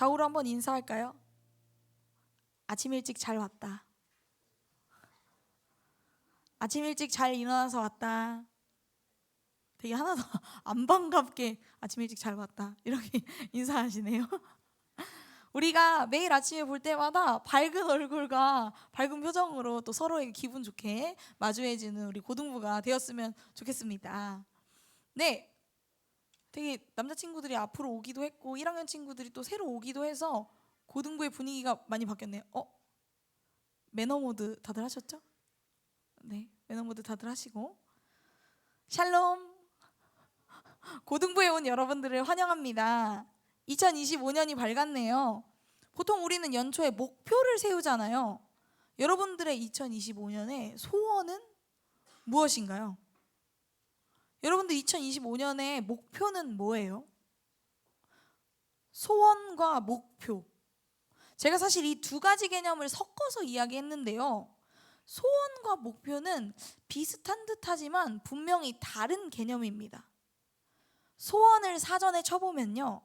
좌우로 한번 인사할까요? 아침 일찍 잘 왔다. 아침 일찍 잘 일어나서 왔다. 되게 하나도 안 반갑게 아침 일찍 잘 왔다. 이렇게 인사하시네요. 우리가 매일 아침에 볼 때마다 밝은 얼굴과 밝은 표정으로 또 서로에게 기분 좋게 마주해주는 우리 고등부가 되었으면 좋겠습니다. 네. 되게 남자친구들이 앞으로 오기도 했고 1학년 친구들이 또 새로 오기도 해서 고등부의 분위기가 많이 바뀌었네요. 어? 매너 모드 다들 하셨죠? 네. 매너 모드 다들 하시고 샬롬 고등부에 온 여러분들을 환영합니다. 2025년이 밝았네요. 보통 우리는 연초에 목표를 세우잖아요. 여러분들의 2025년의 소원은 무엇인가요? 여러분들 2025년의 목표는 뭐예요? 소원과 목표. 제가 사실 이 두 가지 개념을 섞어서 이야기했는데요. 소원과 목표는 비슷한 듯하지만 분명히 다른 개념입니다. 소원을 사전에 쳐보면요.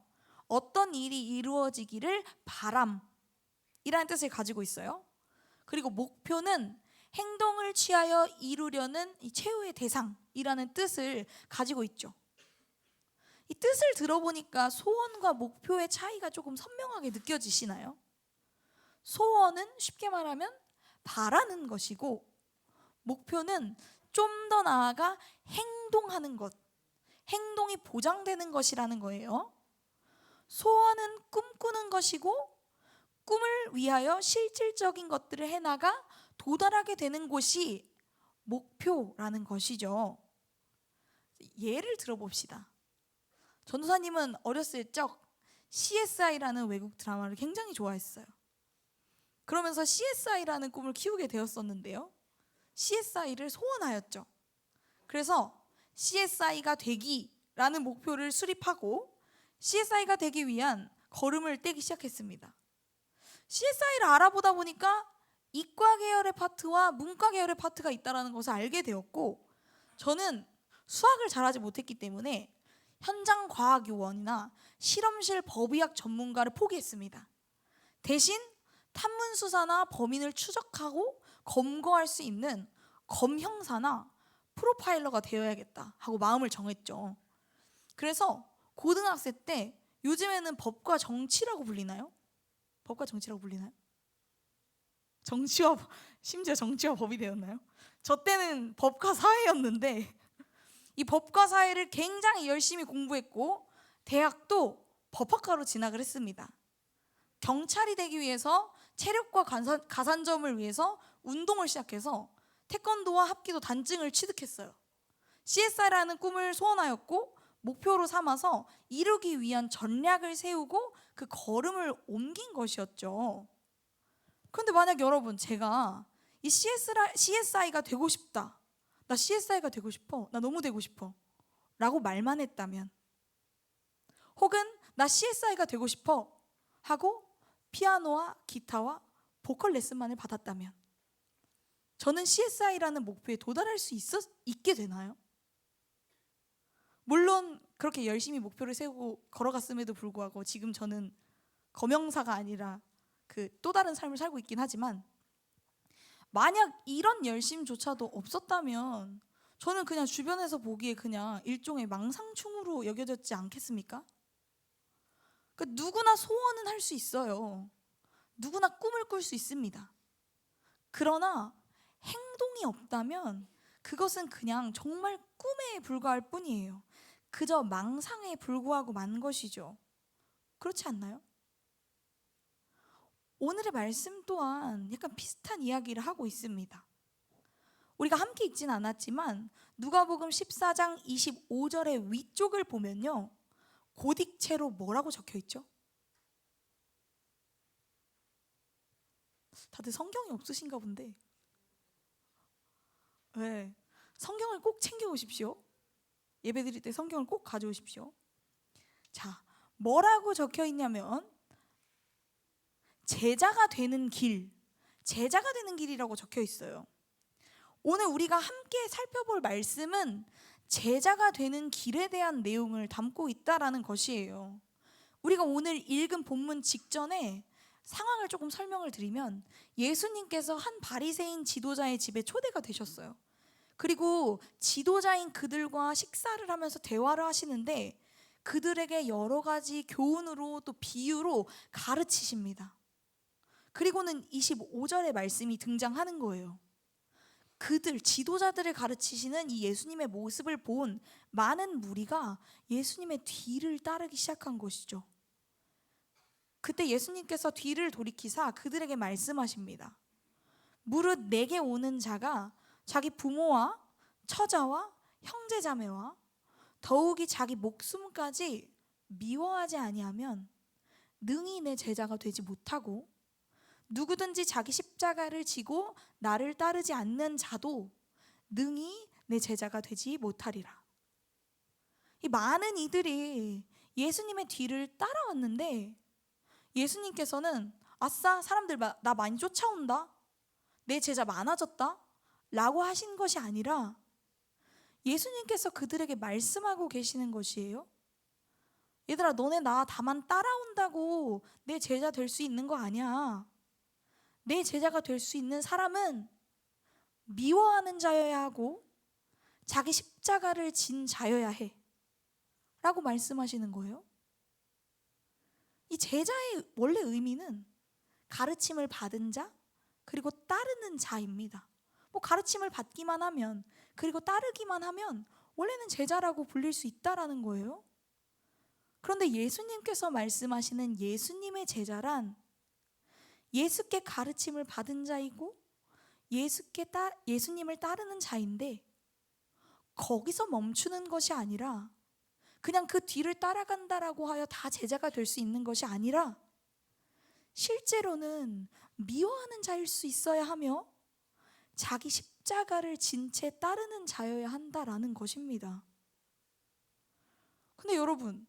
어떤 일이 이루어지기를 바람이라는 뜻을 가지고 있어요. 그리고 목표는 행동을 취하여 이루려는 이 최후의 대상이라는 뜻을 가지고 있죠. 이 뜻을 들어보니까 소원과 목표의 차이가 조금 선명하게 느껴지시나요? 소원은 쉽게 말하면 바라는 것이고 목표는 좀 더 나아가 행동하는 것, 행동이 보장되는 것이라는 거예요. 소원은 꿈꾸는 것이고 꿈을 위하여 실질적인 것들을 해나가 도달하게 되는 곳이 목표라는 것이죠. 예를 들어봅시다. 전도사님은 어렸을 적 CSI라는 외국 드라마를 굉장히 좋아했어요. 그러면서 CSI라는 꿈을 키우게 되었었는데요. CSI를 소원하였죠. 그래서 CSI가 되기라는 목표를 수립하고 CSI가 되기 위한 걸음을 떼기 시작했습니다. CSI를 알아보다 보니까 이과 계열의 파트와 문과 계열의 파트가 있다는 것을 알게 되었고 저는 수학을 잘하지 못했기 때문에 현장 과학 요원이나 실험실 법의학 전문가를 포기했습니다. 대신 탐문 수사나 범인을 추적하고 검거할 수 있는 검형사나 프로파일러가 되어야겠다 하고 마음을 정했죠. 그래서 고등학생 때 요즘에는 법과 정치라고 불리나요? 법과 정치라고 불리나요? 정치와 심지어 정치와 법이 되었나요? 저 때는 법과 사회였는데 이 법과 사회를 굉장히 열심히 공부했고 대학도 법학과로 진학을 했습니다. 경찰이 되기 위해서 체력과 가산, 가산점을 위해서 운동을 시작해서 태권도와 합기도 단증을 취득했어요. CSI라는 꿈을 소원하였고 목표로 삼아서 이루기 위한 전략을 세우고 그 걸음을 옮긴 것이었죠. 그런데 만약 여러분 제가 이 CSI가 되고 싶다. 나 CSI가 되고 싶어. 나 너무 되고 싶어. 라고 말만 했다면 혹은 나 CSI가 되고 싶어 하고 피아노와 기타와 보컬 레슨만을 받았다면 저는 CSI라는 목표에 도달할 수 있었, 있게 되나요? 물론 그렇게 열심히 목표를 세우고 걸어갔음에도 불구하고 지금 저는 검영사가 아니라 그 또 다른 삶을 살고 있긴 하지만 만약 이런 열심조차도 없었다면 저는 그냥 주변에서 보기에 그냥 일종의 망상충으로 여겨졌지 않겠습니까? 그 누구나 소원은 할 수 있어요. 누구나 꿈을 꿀 수 있습니다. 그러나 행동이 없다면 그것은 그냥 정말 꿈에 불과할 뿐이에요. 그저 망상에 불구하고 만 것이죠. 그렇지 않나요? 오늘의 말씀 또한 약간 비슷한 이야기를 하고 있습니다. 우리가 함께 읽진 않았지만 누가복음 14장 25절의 위쪽을 보면요. 고딕체로 뭐라고 적혀 있죠? 다들 성경이 없으신가 본데. 네. 성경을 꼭 챙겨 오십시오. 예배 드릴 때 성경을 꼭 가져오십시오. 자, 뭐라고 적혀 있냐면 제자가 되는 길, 제자가 되는 길이라고 적혀 있어요. 오늘 우리가 함께 살펴볼 말씀은 제자가 되는 길에 대한 내용을 담고 있다라는 것이에요. 우리가 오늘 읽은 본문 직전에 상황을 조금 설명을 드리면 예수님께서 한 바리새인 지도자의 집에 초대가 되셨어요. 그리고 지도자인 그들과 식사를 하면서 대화를 하시는데 그들에게 여러 가지 교훈으로 또 비유로 가르치십니다. 그리고는 25절의 말씀이 등장하는 거예요. 그들 지도자들을 가르치시는 이 예수님의 모습을 본 많은 무리가 예수님의 뒤를 따르기 시작한 것이죠. 그때 예수님께서 뒤를 돌이키사 그들에게 말씀하십니다. 무릇 내게 오는 자가 자기 부모와 처자와 형제자매와 더욱이 자기 목숨까지 미워하지 아니하면 능히 내 제자가 되지 못하고 누구든지 자기 십자가를 지고 나를 따르지 않는 자도 능히 내 제자가 되지 못하리라. 이 많은 이들이 예수님의 뒤를 따라왔는데 예수님께서는 아싸 사람들 마- 나 많이 쫓아온다. 내 제자 많아졌다. 라고 하신 것이 아니라 예수님께서 그들에게 말씀하고 계시는 것이에요. 얘들아 너네 나 다만 따라온다고 내 제자 될 수 있는 거 아니야. 내 제자가 될 수 있는 사람은 미워하는 자여야 하고 자기 십자가를 진 자여야 해. 라고 말씀하시는 거예요. 이 제자의 원래 의미는 가르침을 받은 자 그리고 따르는 자입니다. 뭐 가르침을 받기만 하면 그리고 따르기만 하면 원래는 제자라고 불릴 수 있다라는 거예요. 그런데 예수님께서 말씀하시는 예수님의 제자란 예수께 가르침을 받은 자이고 예수께 따, 예수님을 따르는 자인데 거기서 멈추는 것이 아니라 그냥 그 뒤를 따라간다라고 하여 다 제자가 될 수 있는 것이 아니라 실제로는 미워하는 자일 수 있어야 하며 자기 십자가를 진 채 따르는 자여야 한다라는 것입니다. 근데 여러분,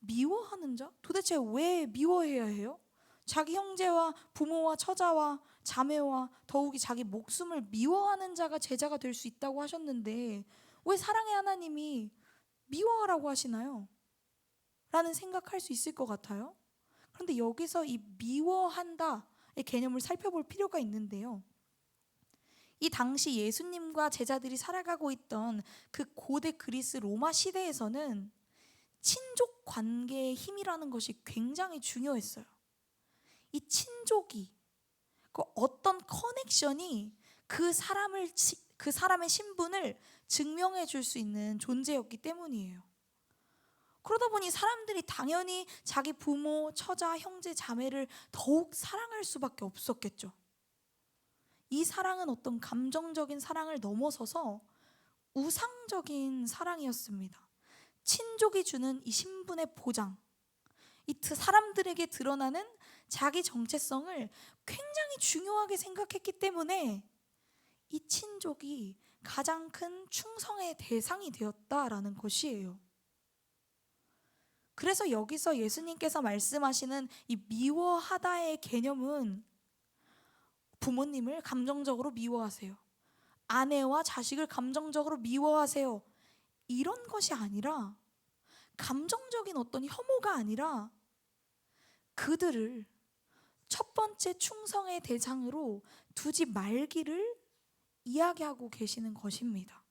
미워하는 자? 도대체 왜 미워해야 해요? 자기 형제와 부모와 처자와 자매와 더욱이 자기 목숨을 미워하는 자가 제자가 될 수 있다고 하셨는데 왜 사랑의 하나님이 미워하라고 하시나요? 라는 생각할 수 있을 것 같아요. 그런데 여기서 이 미워한다의 개념을 살펴볼 필요가 있는데요. 이 당시 예수님과 제자들이 살아가고 있던 그 고대 그리스 로마 시대에서는 친족 관계의 힘이라는 것이 굉장히 중요했어요. 이 친족이 그 어떤 커넥션이 그 사람을 치- 그 사람의 신분을 증명해 줄 수 있는 존재였기 때문이에요. 그러다 보니 사람들이 당연히 자기 부모, 처자, 형제, 자매를 더욱 사랑할 수밖에 없었겠죠. 이 사랑은 어떤 감정적인 사랑을 넘어서서 우상적인 사랑이었습니다. 친족이 주는 이 신분의 보장, 이 드- 사람들에게 드러나는 자기 정체성을 굉장히 중요하게 생각했기 때문에 이 친족이 가장 큰 충성의 대상이 되었다라는 것이에요. 그래서 여기서 예수님께서 말씀하시는 이 미워하다의 개념은 부모님을 감정적으로 미워하세요. 아내와 자식을 감정적으로 미워하세요. 이런 것이 아니라 감정적인 어떤 혐오가 아니라 그들을 첫 번째 충성의 대상으로 두지 말기를 이야기하고 계시는 것입니다.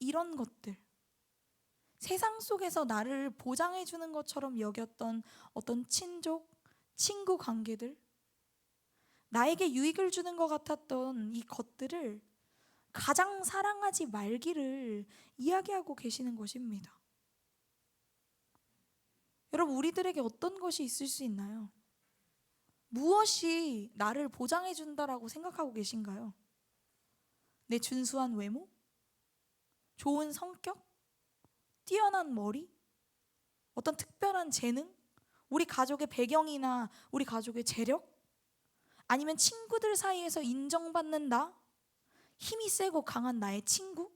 이런 것들 세상 속에서 나를 보장해 주는 것처럼 여겼던 어떤 친족, 친구 관계들 나에게 유익을 주는 것 같았던 이 것들을 가장 사랑하지 말기를 이야기하고 계시는 것입니다. 여러분, 우리들에게 어떤 것이 있을 수 있나요? 무엇이 나를 보장해 준다라고 생각하고 계신가요? 내 준수한 외모? 좋은 성격? 뛰어난 머리? 어떤 특별한 재능? 우리 가족의 배경이나 우리 가족의 재력? 아니면 친구들 사이에서 인정받는다? 힘이 세고 강한 나의 친구?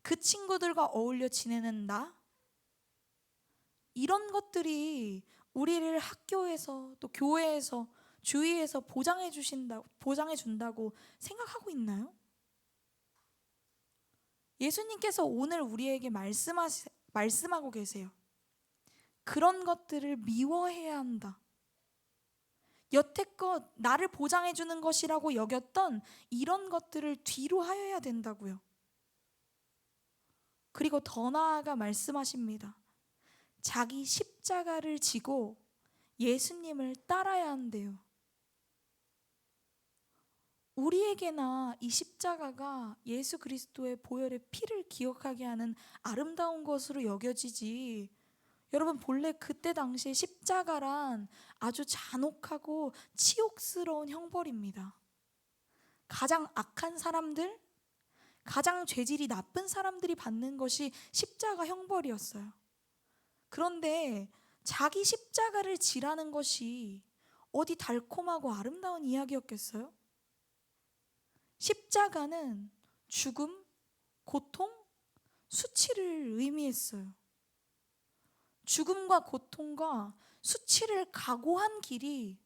그 친구들과 어울려 지내는 나? 이런 것들이 우리를 학교에서 또 교회에서 주위에서 보장해 주신다 보장해 준다고 생각하고 있나요? 예수님께서 오늘 우리에게 말씀하 말씀하고 계세요. 그런 것들을 미워해야 한다. 여태껏 나를 보장해 주는 것이라고 여겼던 이런 것들을 뒤로 하여야 된다고요. 그리고 더 나아가 말씀하십니다. 자기 십자가를 지고 예수님을 따라야 한대요. 우리에게나 이 십자가가 예수 그리스도의 보혈의 피를 기억하게 하는 아름다운 것으로 여겨지지. 여러분 본래 그때 당시에 십자가란 아주 잔혹하고 치욕스러운 형벌입니다. 가장 악한 사람들, 가장 죄질이 나쁜 사람들이 받는 것이 십자가 형벌이었어요. 그런데 자기 십자가를 지라는 것이 어디 달콤하고 아름다운 이야기였겠어요? 십자가는 죽음, 고통, 수치를 의미했어요. 죽음과 고통과 수치를 각오한 길이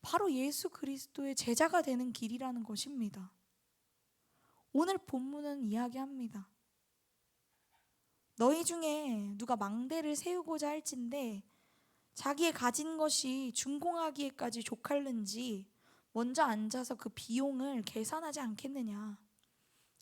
바로 예수 그리스도의 제자가 되는 길이라는 것입니다. 오늘 본문은 이야기합니다. 너희 중에 누가 망대를 세우고자 할진데 자기의 가진 것이 준공하기에까지 족할는지 먼저 앉아서 그 비용을 계산하지 않겠느냐.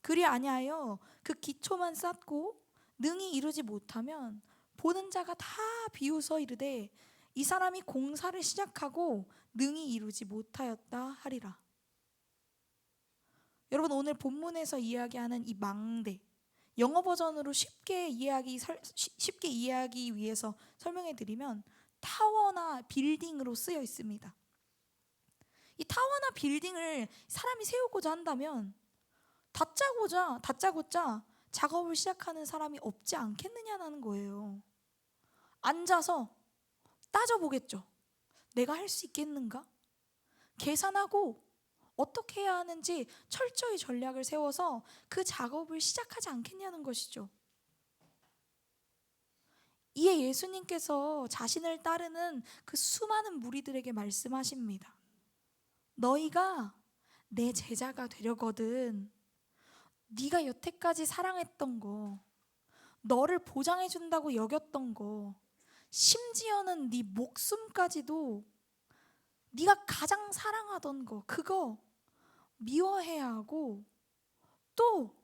그리 아니하여 그 기초만 쌓고 능히 이루지 못하면 보는 자가 다 비웃어 이르되 이 사람이 공사를 시작하고 능히 이루지 못하였다 하리라. 여러분 오늘 본문에서 이야기하는 이 망대 영어 버전으로 쉽게 이해하기 쉽게 이해하기 위해서 설명해 드리면 타워나 빌딩으로 쓰여 있습니다. 이 타워나 빌딩을 사람이 세우고자 한다면 다짜고자 다짜고짜 작업을 시작하는 사람이 없지 않겠느냐는 거예요. 앉아서 따져보겠죠. 내가 할 수 있겠는가? 계산하고 어떻게 해야 하는지 철저히 전략을 세워서 그 작업을 시작하지 않겠냐는 것이죠. 이에 예수님께서 자신을 따르는 그 수많은 무리들에게 말씀하십니다. 너희가 내 제자가 되려거든. 네가 여태까지 사랑했던 거, 너를 보장해 준다고 여겼던 거, 심지어는 네 목숨까지도 네가 가장 사랑하던 거, 그거 미워해야 하고 또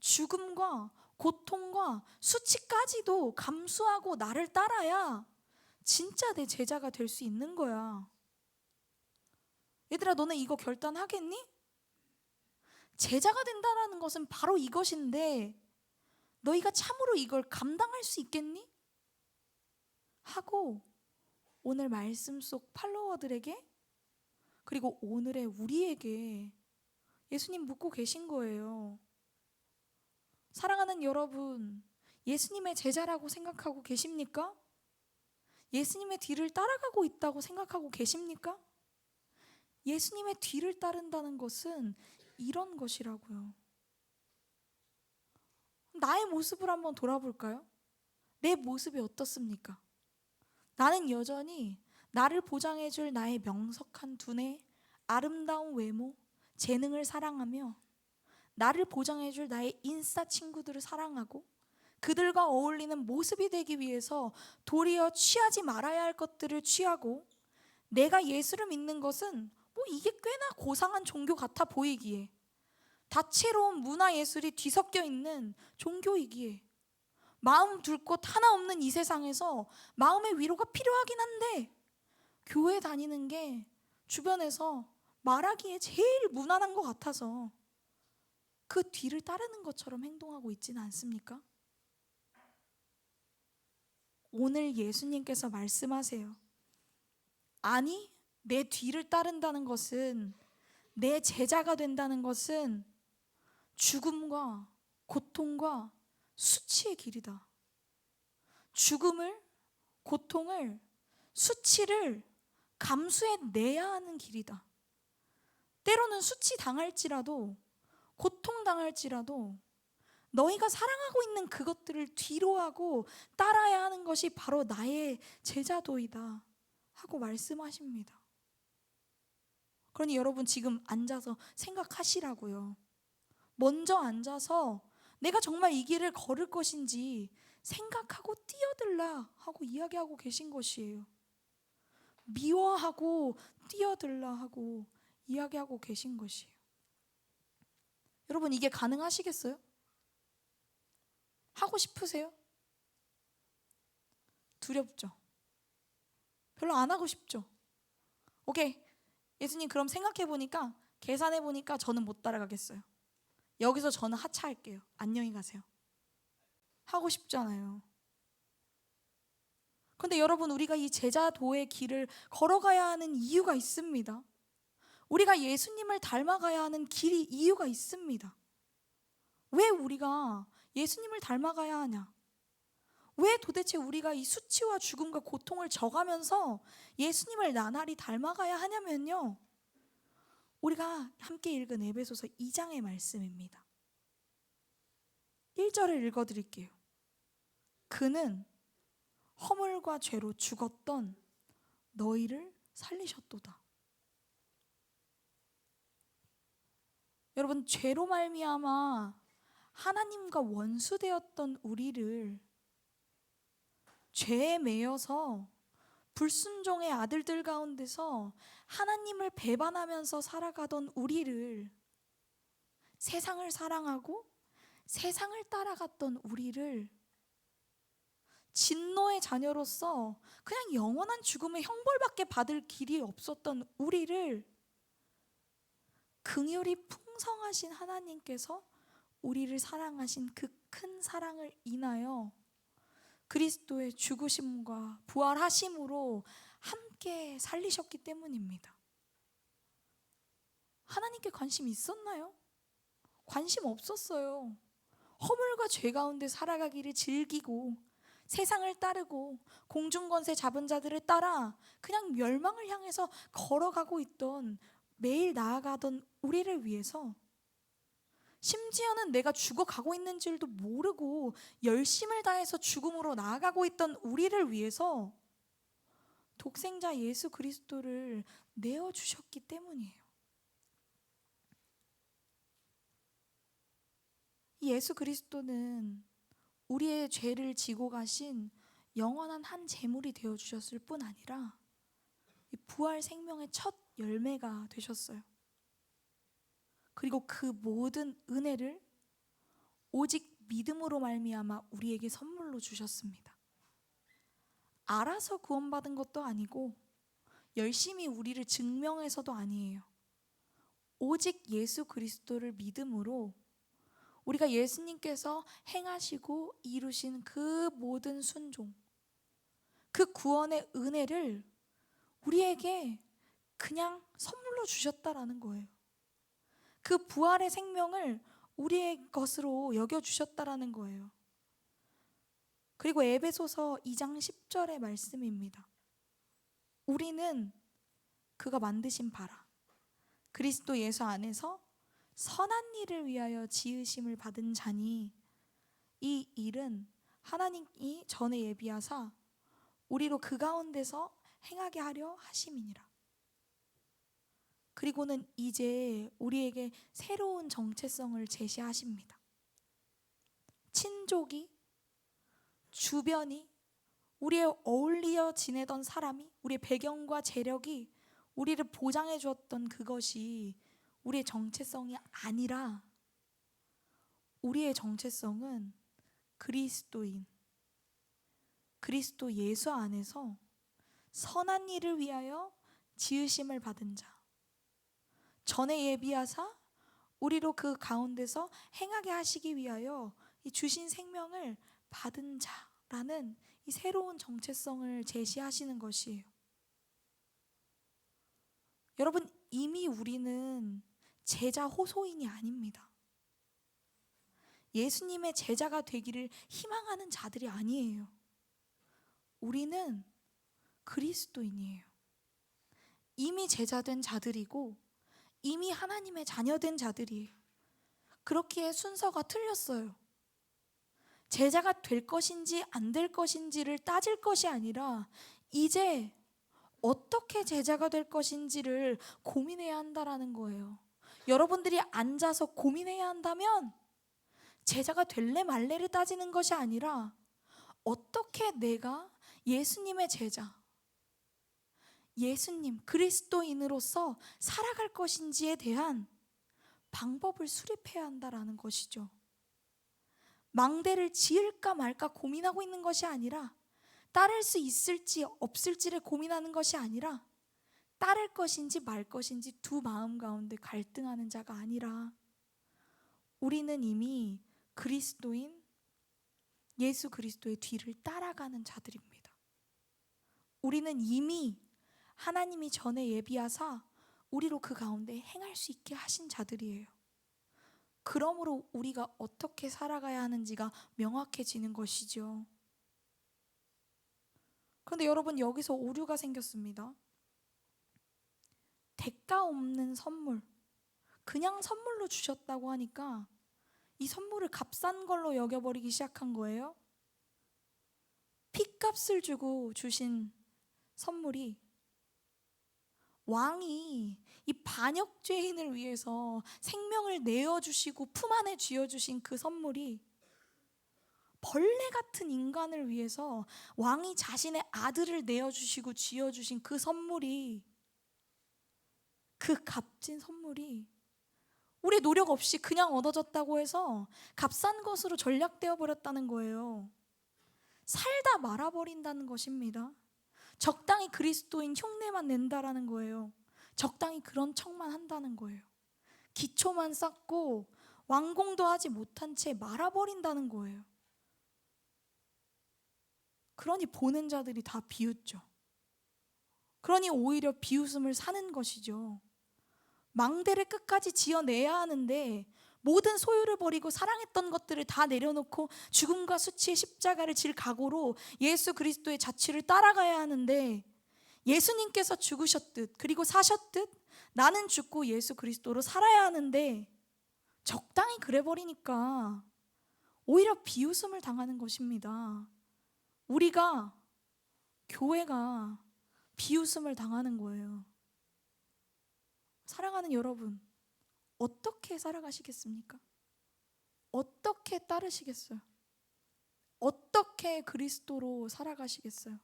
죽음과 고통과 수치까지도 감수하고 나를 따라야 진짜 내 제자가 될 수 있는 거야. 얘들아, 너네 이거 결단하겠니? 제자가 된다라는 것은 바로 이것인데, 너희가 참으로 이걸 감당할 수 있겠니? 하고, 오늘 말씀 속 팔로워들에게, 그리고 오늘의 우리에게 예수님 묻고 계신 거예요. 사랑하는 여러분, 예수님의 제자라고 생각하고 계십니까? 예수님의 뒤를 따라가고 있다고 생각하고 계십니까? 예수님의 뒤를 따른다는 것은 이런 것이라고요. 나의 모습을 한번 돌아볼까요? 내 모습이 어떻습니까? 나는 여전히 나를 보장해줄 나의 명석한 두뇌, 아름다운 외모, 재능을 사랑하며 나를 보장해줄 나의 인싸 친구들을 사랑하고 그들과 어울리는 모습이 되기 위해서 도리어 취하지 말아야 할 것들을 취하고 내가 예수를 믿는 것은 뭐 이게 꽤나 고상한 종교 같아 보이기에 다채로운 문화 예술이 뒤섞여 있는 종교이기에 마음 둘 곳 하나 없는 이 세상에서 마음의 위로가 필요하긴 한데 교회 다니는 게 주변에서 말하기에 제일 무난한 것 같아서 그 뒤를 따르는 것처럼 행동하고 있지는 않습니까? 오늘 예수님께서 말씀하세요. 아니, 내 뒤를 따른다는 것은 내 제자가 된다는 것은 죽음과 고통과 수치의 길이다. 죽음을, 고통을, 수치를 감수해 내야 하는 길이다. 때로는 수치 당할지라도, 고통 당할지라도, 너희가 사랑하고 있는 그것들을 뒤로하고 따라야 하는 것이 바로 나의 제자도이다. 하고 말씀하십니다. 그러니 여러분 지금 앉아서 생각하시라고요. 먼저 앉아서 내가 정말 이 길을 걸을 것인지 생각하고 뛰어들라 하고 이야기하고 계신 것이에요. 미워하고 뛰어들라 하고 이야기하고 계신 것이에요. 여러분 이게 가능하시겠어요? 하고 싶으세요? 두렵죠. 별로 안 하고 싶죠. 오케이. 예수님 그럼 생각해 보니까 계산해 보니까 저는 못 따라가겠어요. 여기서 저는 하차할게요. 안녕히 가세요. 하고 싶잖아요. 근데 여러분 우리가 이 제자도의 길을 걸어가야 하는 이유가 있습니다. 우리가 예수님을 닮아가야 하는 길이 이유가 있습니다. 왜 우리가 예수님을 닮아가야 하냐? 왜 도대체 우리가 이 수치와 죽음과 고통을 져가면서 예수님을 나날이 닮아가야 하냐면요. 우리가 함께 읽은 에베소서 2장의 말씀입니다. 1절을 읽어 드릴게요. 그는 허물과 죄로 죽었던 너희를 살리셨도다. 여러분 죄로 말미암아 하나님과 원수되었던 우리를 죄에 매여서 불순종의 아들들 가운데서 하나님을 배반하면서 살아가던 우리를 세상을 사랑하고 세상을 따라갔던 우리를 진노의 자녀로서 그냥 영원한 죽음의 형벌밖에 받을 길이 없었던 우리를 긍휼이 풍성하신 하나님께서 우리를 사랑하신 그 큰 사랑을 인하여 그리스도의 죽으심과 부활하심으로 함께 살리셨기 때문입니다. 하나님께 관심 있었나요? 관심 없었어요. 허물과 죄 가운데 살아가기를 즐기고 세상을 따르고 공중권세 잡은 자들을 따라 그냥 멸망을 향해서 걸어가고 있던 매일 나아가던 우리를 위해서 심지어는 내가 죽어가고 있는 줄도 모르고 열심을 다해서 죽음으로 나아가고 있던 우리를 위해서 독생자 예수 그리스도를 내어 주셨기 때문이에요. 이 예수 그리스도는 우리의 죄를 지고 가신 영원한 한 제물이 되어 주셨을 뿐 아니라 이 부활 생명의 첫 열매가 되셨어요. 그리고 그 모든 은혜를 오직 믿음으로 말미암아 우리에게 선물로 주셨습니다. 알아서 구원받은 것도 아니고 열심히 우리를 증명해서도 아니에요. 오직 예수 그리스도를 믿음으로 우리가 예수님께서 행하시고 이루신 그 모든 순종, 그 구원의 은혜를 우리에게 그냥 선물로 주셨다라는 거예요. 그 부활의 생명을 우리의 것으로 여겨 주셨다라는 거예요. 그리고 에베소서 2장 10절의 말씀입니다. 우리는 그가 만드신 바라 그리스도 예수 안에서 선한 일을 위하여 지으심을 받은 자니 이 일은 하나님이 전에 예비하사 우리로 그 가운데서 행하게 하려 하심이니라. 그리고는 이제 우리에게 새로운 정체성을 제시하십니다. 친족이 주변이 우리의 어울리어 지내던 사람이 우리의 배경과 재력이 우리를 보장해 주었던 그것이 우리의 정체성이 아니라 우리의 정체성은 그리스도인 그리스도 예수 안에서 선한 일을 위하여 지으심을 받은 자 전에 예비하사 우리로 그 가운데서 행하게 하시기 위하여 이 주신 생명을 받은 자라는 이 새로운 정체성을 제시하시는 것이에요. 여러분 이미 우리는 제자 호소인이 아닙니다. 예수님의 제자가 되기를 희망하는 자들이 아니에요. 우리는 그리스도인이에요. 이미 제자된 자들이고 이미 하나님의 자녀된 자들이에요. 그렇기에 순서가 틀렸어요. 제자가 될 것인지 안 될 것인지를 따질 것이 아니라 이제 어떻게 제자가 될 것인지를 고민해야 한다라는 거예요. 여러분들이 앉아서 고민해야 한다면 제자가 될래 말래를 따지는 것이 아니라 어떻게 내가 예수님의 제자, 예수님, 그리스도인으로서 살아갈 것인지에 대한 방법을 수립해야 한다라는 것이죠. 망대를 지을까 말까 고민하고 있는 것이 아니라 따를 수 있을지 없을지를 고민하는 것이 아니라 따를 것인지 말 것인지 두 마음 가운데 갈등하는 자가 아니라 우리는 이미 그리스도인 예수 그리스도의 뒤를 따라가는 자들입니다. 우리는 이미 하나님이 전에 예비하사 우리로 그 가운데 행할 수 있게 하신 자들이에요. 그러므로 우리가 어떻게 살아가야 하는지가 명확해지는 것이죠. 그런데 여러분 여기서 오류가 생겼습니다. 대가 없는 선물, 그냥 선물로 주셨다고 하니까 이 선물을 값싼 걸로 여겨버리기 시작한 거예요. 핏값을 주고 주신 선물이 왕이 이 반역 죄인을 위해서 생명을 내어 주시고 품 안에 쥐어 주신 그 선물이 벌레 같은 인간을 위해서 왕이 자신의 아들을 내어 주시고 쥐어 주신 그 선물이 그 값진 선물이 우리 노력 없이 그냥 얻어졌다고 해서 값싼 것으로 전략되어 버렸다는 거예요. 살다 말아버린다는 것입니다. 적당히 그리스도인 흉내만 낸다라는 거예요. 적당히 그런 척만 한다는 거예요. 기초만 쌓고 완공도 하지 못한 채 말아버린다는 거예요. 그러니 보는 자들이 다 비웃죠. 그러니 오히려 비웃음을 사는 것이죠. 망대를 끝까지 지어내야 하는데 모든 소유를 버리고 사랑했던 것들을 다 내려놓고 죽음과 수치의 십자가를 질 각오로 예수 그리스도의 자취를 따라가야 하는데 예수님께서 죽으셨듯 그리고 사셨듯 나는 죽고 예수 그리스도로 살아야 하는데 적당히 그래 버리니까 오히려 비웃음을 당하는 것입니다. 우리가 교회가 비웃음을 당하는 거예요. 사랑하는 여러분, 어떻게 살아가시겠습니까? 어떻게 따르시겠어요? 어떻게 그리스도로 살아가시겠어요?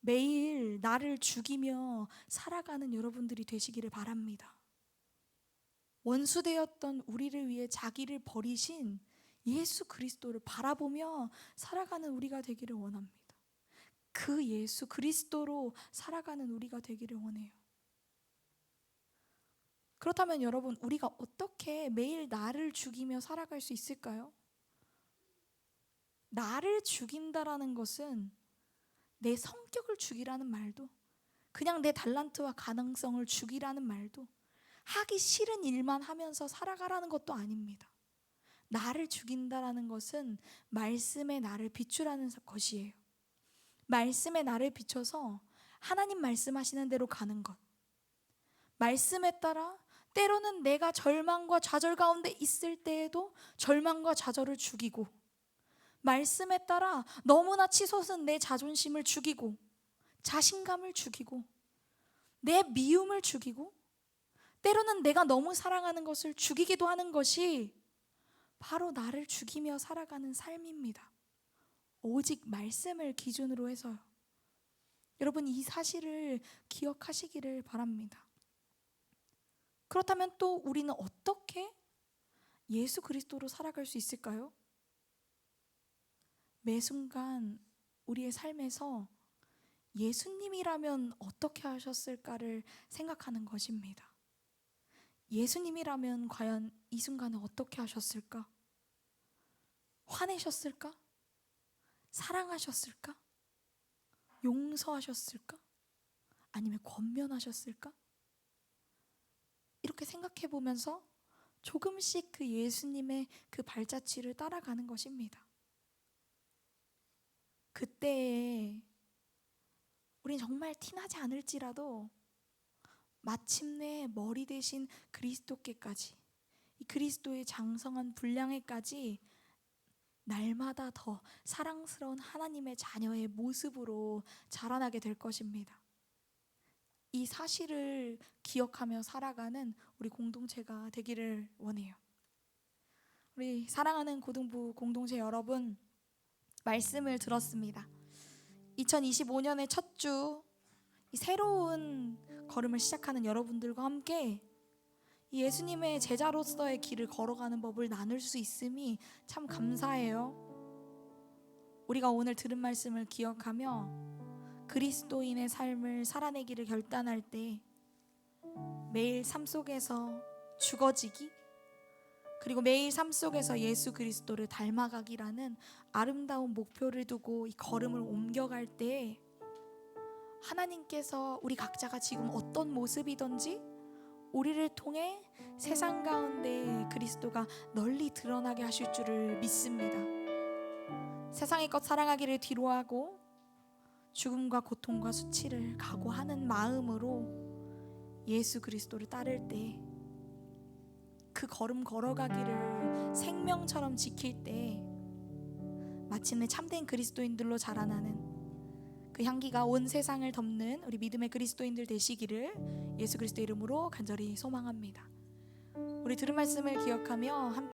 매일 나를 죽이며 살아가는 여러분들이 되시기를 바랍니다. 원수되었던 우리를 위해 자기를 버리신 예수 그리스도를 바라보며 살아가는 우리가 되기를 원합니다. 그 예수 그리스도로 살아가는 우리가 되기를 원해요. 그렇다면 여러분, 우리가 어떻게 매일 나를 죽이며 살아갈 수 있을까요? 나를 죽인다라는 것은 내 성격을 죽이라는 말도, 그냥 내 달란트와 가능성을 죽이라는 말도, 하기 싫은 일만 하면서 살아가라는 것도 아닙니다. 나를 죽인다라는 것은 말씀의 나를 비추라는 것이에요. 말씀의 나를 비춰서 하나님 말씀하시는 대로 가는 것. 말씀에 따라 때로는 내가 절망과 좌절 가운데 있을 때에도 절망과 좌절을 죽이고 말씀에 따라 너무나 치솟은 내 자존심을 죽이고 자신감을 죽이고 내 미움을 죽이고 때로는 내가 너무 사랑하는 것을 죽이기도 하는 것이 바로 나를 죽이며 살아가는 삶입니다. 오직 말씀을 기준으로 해서요. 여러분 이 사실을 기억하시기를 바랍니다. 그렇다면 또 우리는 어떻게 예수 그리스도로 살아갈 수 있을까요? 매 순간 우리의 삶에서 예수님이라면 어떻게 하셨을까를 생각하는 것입니다. 예수님이라면 과연 이 순간에 어떻게 하셨을까? 화내셨을까? 사랑하셨을까? 용서하셨을까? 아니면 권면하셨을까? 이렇게 생각해 보면서 조금씩 그 예수님의 그 발자취를 따라가는 것입니다. 그때에 우린 정말 티나지 않을지라도 마침내 머리 대신 그리스도께까지 이 그리스도의 장성한 분량에까지 날마다 더 사랑스러운 하나님의 자녀의 모습으로 자라나게 될 것입니다. 이 사실을 기억하며 살아가는 우리 공동체가 되기를 원해요. 우리 사랑하는 고등부 공동체 여러분, 말씀을 들었습니다. 2025년의 첫 주, 이 새로운 걸음을 시작하는 여러분들과 함께 이 예수님의 제자로서의 길을 걸어가는 법을 나눌 수 있음이 참 감사해요. 우리가 오늘 들은 말씀을 기억하며 그리스도인의 삶을 살아내기를 결단할 때 매일 삶 속에서 죽어지기 그리고 매일 삶 속에서 예수 그리스도를 닮아가기라는 아름다운 목표를 두고 이 걸음을 옮겨갈 때 하나님께서 우리 각자가 지금 어떤 모습이든지 우리를 통해 세상 가운데 그리스도가 널리 드러나게 하실 줄을 믿습니다. 세상의 것 사랑하기를 뒤로하고 죽음과 고통과 수치를 각오하는 마음으로 예수 그리스도를 따를 때 그 걸음 걸어가기를 생명처럼 지킬 때 마침내 참된 그리스도인들로 자라나는 그 향기가 온 세상을 덮는 우리 믿음의 그리스도인들 되시기를 예수 그리스도 이름으로 간절히 소망합니다. 우리 들은 말씀을 기억하며 함께